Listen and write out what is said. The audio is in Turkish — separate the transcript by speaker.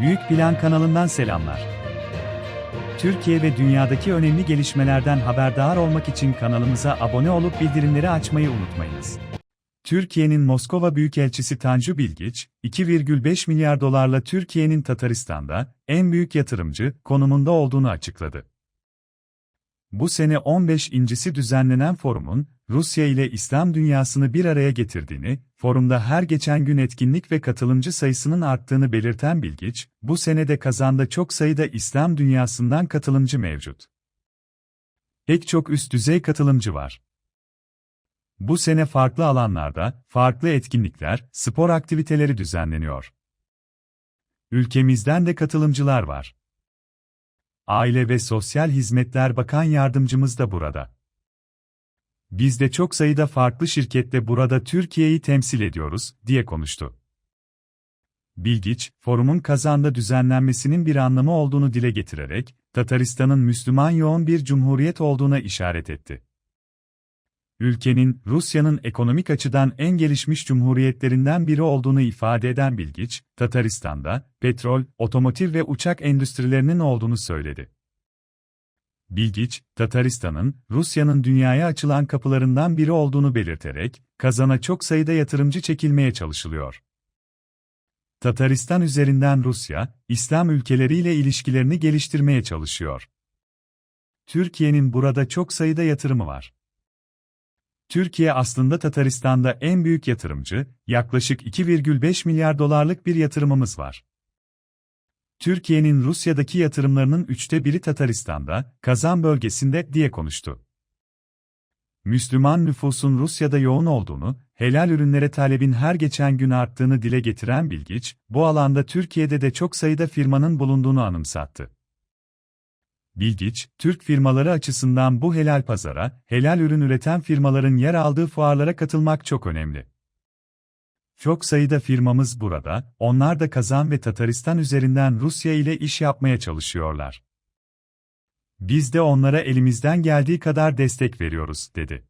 Speaker 1: Büyük Plan kanalından selamlar. Türkiye ve dünyadaki önemli gelişmelerden haberdar olmak için kanalımıza abone olup bildirimleri açmayı unutmayınız. Türkiye'nin Moskova Büyükelçisi Tanju Bilgiç, 2,5 milyar dolarla Türkiye'nin Tataristan'da en büyük yatırımcı konumunda olduğunu açıkladı. Bu sene 15. incisi düzenlenen forumun, Rusya ile İslam dünyasını bir araya getirdiğini, forumda her geçen gün etkinlik ve katılımcı sayısının arttığını belirten Bilgiç, bu senede kazanda çok sayıda İslam dünyasından katılımcı mevcut. Pek çok üst düzey katılımcı var. Bu sene farklı alanlarda, farklı etkinlikler, spor aktiviteleri düzenleniyor. Ülkemizden de katılımcılar var. Aile ve Sosyal Hizmetler Bakan Yardımcımız da burada. Biz de çok sayıda farklı şirkette burada Türkiye'yi temsil ediyoruz, diye konuştu. Bilgiç, forumun Kazan'da düzenlenmesinin bir anlamı olduğunu dile getirerek, Tataristan'ın Müslüman yoğun bir cumhuriyet olduğuna işaret etti. Ülkenin, Rusya'nın ekonomik açıdan en gelişmiş cumhuriyetlerinden biri olduğunu ifade eden Bilgiç, Tataristan'da, petrol, otomotiv ve uçak endüstrilerinin olduğunu söyledi. Bilgiç, Tataristan'ın, Rusya'nın dünyaya açılan kapılarından biri olduğunu belirterek, kazana çok sayıda yatırımcı çekilmeye çalışılıyor. Tataristan üzerinden Rusya, İslam ülkeleriyle ilişkilerini geliştirmeye çalışıyor. Türkiye'nin burada çok sayıda yatırımı var. Türkiye aslında Tataristan'da en büyük yatırımcı, yaklaşık 2,5 milyar dolarlık bir yatırımımız var. Türkiye'nin Rusya'daki yatırımlarının üçte biri Tataristan'da, Kazan bölgesinde diye konuştu. Müslüman nüfusun Rusya'da yoğun olduğunu, helal ürünlere talebin her geçen gün arttığını dile getiren Bilgiç, bu alanda Türkiye'de de çok sayıda firmanın bulunduğunu anımsattı. Bilgiç, Türk firmaları açısından bu helal pazara, helal ürün üreten firmaların yer aldığı fuarlara katılmak çok önemli. Çok sayıda firmamız burada, onlar da Kazan ve Tataristan üzerinden Rusya ile iş yapmaya çalışıyorlar. Biz de onlara elimizden geldiği kadar destek veriyoruz, dedi.